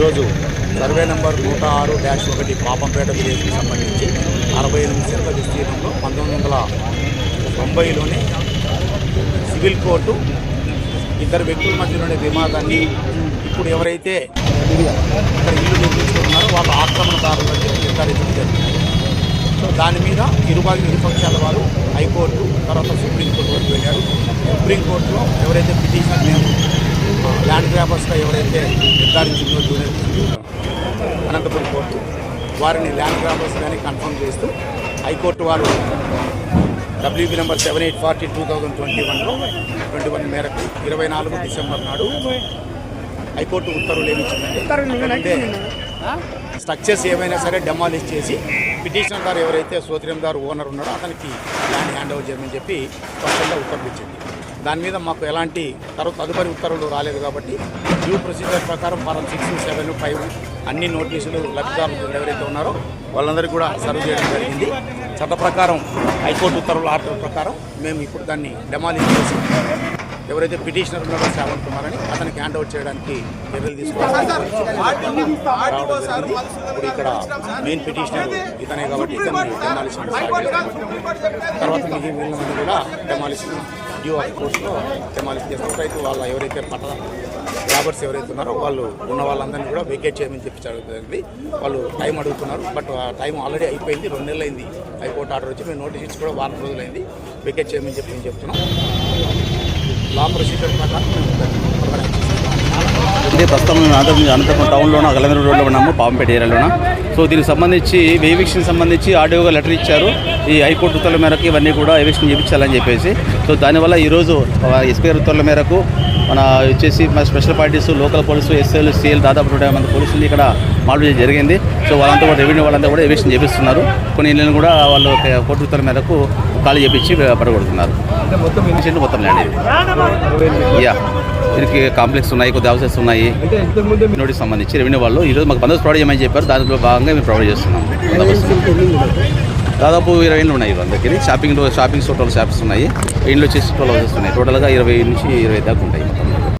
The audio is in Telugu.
ఈరోజు సర్వే నెంబర్ నూట ఆరు డ్యాష్ ఒకటి పాపంపేట విలేజ్కి సంబంధించి అరవై ఎనిమిది సెంట్ల విస్తీర్ణంలో పంతొమ్మిది వందల తొంభైలోనే సివిల్ కోర్టు ఇద్దరు వ్యక్తుల మధ్యలోనే వివాదాన్ని ఇప్పుడు ఎవరైతే ఇక్కడ ఇల్లు నిర్మించుకుంటున్నారో వాళ్ళ ఆక్రమణదారులు నిర్ధారించడం జరిగింది. సో దాని మీద ఇరుబాగి ఇరుపక్షాల వారు హైకోర్టు తర్వాత సుప్రీంకోర్టు వరకు వెళ్ళారు. సుప్రీంకోర్టులో ఎవరైతే పిటిషన్ మేము ల్యాండ్ గ్రాబర్స్గా ఎవరైతే నిర్ధారించిందో జూనియర్ అనంతపురం కోర్టు వారిని ల్యాండ్ గ్రాబర్స్ కానీ కన్ఫర్మ్ చేస్తూ హైకోర్టు వారు WB number seven eight forty two thousand twenty వన్లో ట్వంటీ వన్ మేరకు ఇరవై నాలుగు డిసెంబర్ నాడు హైకోర్టు ఉత్తర్వులు ఏమి ఇచ్చిందంటే అంటే స్ట్రక్చర్స్ ఏమైనా సరే డెమాలిష్ చేసి పిటిషనర్ గారు ఎవరైతే సోత్రియందారు ఓనర్ ఉన్నాడో అతనికి ల్యాండ్ హ్యాండ్ ఓవర్ చేయమని చెప్పి స్పష్టంగా ఉత్తర్వులు ఇచ్చింది. దాని మీద మాకు ఎలాంటి తర్వాత తదుపరి ఉత్తర్వులు రాలేదు కాబట్టి డ్యూ ప్రొసీజర్ ప్రకారం ఫారం సిక్స్ సెవెన్ ఫైవ్ అన్ని నోటీసులు లబ్ధిదారులు ఎవరైతే ఉన్నారో వాళ్ళందరికీ కూడా సర్వ్ చేయడం జరిగింది. చట్ట ప్రకారం హైకోర్టు ఉత్తర్వుల ఆర్డర్ ప్రకారం మేము ఇప్పుడు దాన్ని డెమాలిష్ చేసి. ఎవరైతే పిటిషనర్ ఉన్నారో శ్రావణ్ కుమార్ అని అతనికి హ్యాండ్ ఓవర్ చేయడానికి చర్యలు తీసుకోవాలి. ఇప్పుడు ఇక్కడ మెయిన్ పిటిషనర్ ఇతనే కాబట్టి ఇతన్ని డెమాలిషన్ తర్వాత మిగిలిన కూడా డెమాలిషన్ డ్యూ ఆఫ్ కోర్స్లో డెమాలిషన్ చేస్తారు. రైతు వాళ్ళ ఎవరైతే పట్ట లేబర్స్ ఎవరైతే ఉన్నారో వాళ్ళు ఉన్న వాళ్ళందరినీ కూడా వెకేట్ చేయమని చెప్పి జరిగింది వాళ్ళు టైం అడుగుతున్నారు. బట్ ఆ టైం ఆల్రెడీ అయిపోయింది. రెండు నెలలు అయింది హైకోర్టు ఆర్డర్ వచ్చి మేము నోటీస్ ఇచ్చి కూడా వారం రోజులైంది. వెకేట్ చేయమని చెప్పి మేము చెప్తున్నాం. లా ప్రొసీజర్ ప్రకారం ప్రస్తుతం మేము అనంతపురం అనంతపురం టౌన్లోనూ అగలమీర రోడ్లో ఉన్నాము పాంపేట ఏరియాలోన. సో దీనికి సంబంధించి ఎవిక్షన్ సంబంధించి ఆడియోగా లెటర్ ఇచ్చారు. ఈ హైకోర్టు ఉత్తర్వుల మేరకు ఇవన్నీ కూడా ఎవిక్షన్ చేయించాలని చెప్పేసి. సో దానివల్ల ఈరోజు ఎస్పీ ఉత్తర్వుల మేరకు మన వచ్చేసి మన స్పెషల్ పార్టీస్ లోకల్ పోలీసు ఎస్ఐలు సిఎల్ దాదాపు రెండు మంది పోలీసులు ఇక్కడ మాల్వ్ జరిగింది. సో వాళ్ళంతా కూడా రెవెన్యూ వాళ్ళంతా కూడా ఎవిక్షన్ చేపిస్తున్నారు. కొన్ని ఇళ్ళని కూడా వాళ్ళు కోర్టు ఉత్తర్వుల మేరకు ఖాళీ చేపించి పడగొడుతున్నారు. మొత్తం మొత్తం ల్యాండ్ ఇది. యా. దీనికి కాంప్లెక్స్ ఉన్నాయి కొద్ది హౌసెస్ ఉన్నాయి. నోటీస్ సంబంధించి రెవెన్యూ వాళ్ళు ఈరోజు మాకు బందోబస్తు ప్రొవైడ్ చేయమని చెప్పారు దాంట్లో భాగంగా మేము ప్రొవైడ్ చేస్తున్నాం. దాదాపు ఇరవై ఇండ్లు ఉన్నాయి అందరికీ షాపింగ్ షాపింగ్ టోటల్ షాప్స్ ఉన్నాయి. ఇండ్లు వచ్చేసి ట్వెల్వ్ హౌసెస్ ఉన్నాయి. టోటల్గా ఇరవై నుంచి ఇరవై దాకా ఉంటాయి.